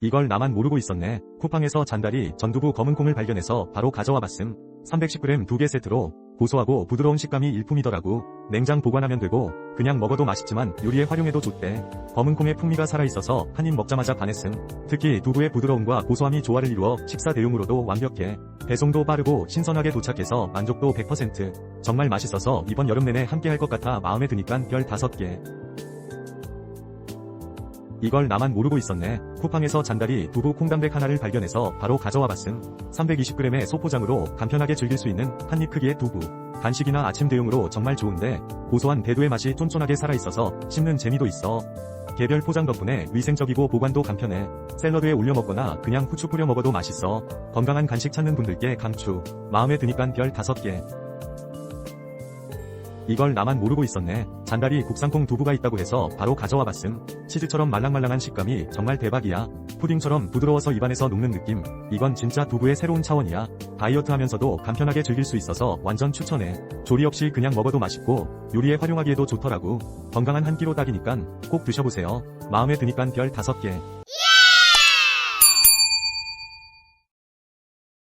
이걸 나만 모르고 있었네. 쿠팡에서 잔다리 전두부 검은콩을 발견해서 바로 가져와 봤음. 310g 두개 세트로 고소하고 부드러운 식감이 일품이더라고. 냉장 보관하면 되고 그냥 먹어도 맛있지만 요리에 활용해도 좋대. 검은콩의 풍미가 살아있어서 한 입 먹자마자 반했음. 특히 두부의 부드러움과 고소함이 조화를 이루어 식사 대용으로도 완벽해. 배송도 빠르고 신선하게 도착해서 만족도 100%. 정말 맛있어서 이번 여름 내내 함께 할 것 같아 마음에 드니깐 별 5개. 이걸 나만 모르고 있었네. 쿠팡에서 잔다리 두부 콩담백 하나를 발견해서 바로 가져와 봤음. 320g의 소포장으로 간편하게 즐길 수 있는 한입 크기의 두부. 간식이나 아침 대용으로 정말 좋은데 고소한 대두의 맛이 쫀쫀하게 살아있어서 씹는 재미도 있어. 개별 포장 덕분에 위생적이고 보관도 간편해. 샐러드에 올려 먹거나 그냥 후추 뿌려 먹어도 맛있어. 건강한 간식 찾는 분들께 강추. 마음에 드니깐 별 5개. 이걸 나만 모르고 있었네. 잔다리 국산콩 두부가 있다고 해서 바로 가져와 봤음. 치즈처럼 말랑말랑한 식감이 정말 대박이야. 푸딩처럼 부드러워서 입안에서 녹는 느낌. 이건 진짜 두부의 새로운 차원이야. 다이어트 하면서도 간편하게 즐길 수 있어서 완전 추천해. 조리 없이 그냥 먹어도 맛있고 요리에 활용하기에도 좋더라고. 건강한 한 끼로 딱이니깐 꼭 드셔보세요. 마음에 드니깐 별 5개.